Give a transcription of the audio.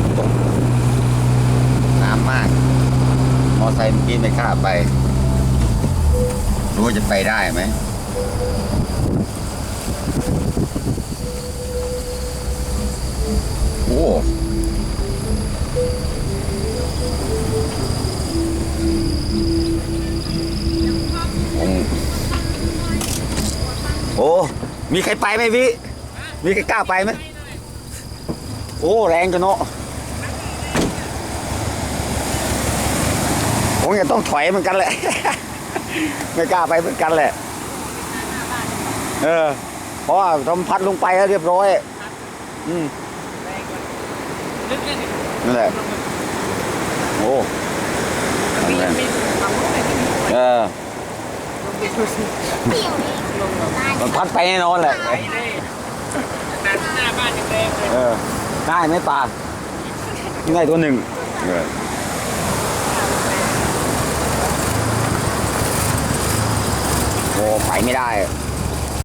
นตกน้ำมาก มอไซค์เมื่อกี้ไม่กล้าไป รู้ว่าจะไปได้ไหมโอ้โอ้ มีใครไปไหมพี่ มีใครกล้าไปไหม โอ้ แรงกันเนาะ ผมจะต้องถอยเหมือนกันแหละ ไม่กล้าไปเหมือนกันแหละ เออ เพราะว่าทำพัดลงไปแล้วเรียบร้อย อืมนี่นั่นแหละ โอ้เออลงไปดูสิลงแบบมันพัดไปแน่นอนแหละเลยหน้าหน้าบ้านยังแดงเลยเออได้ไหมปลาได้ตัวหนึ่งเออโอ้ ไปไม่ได้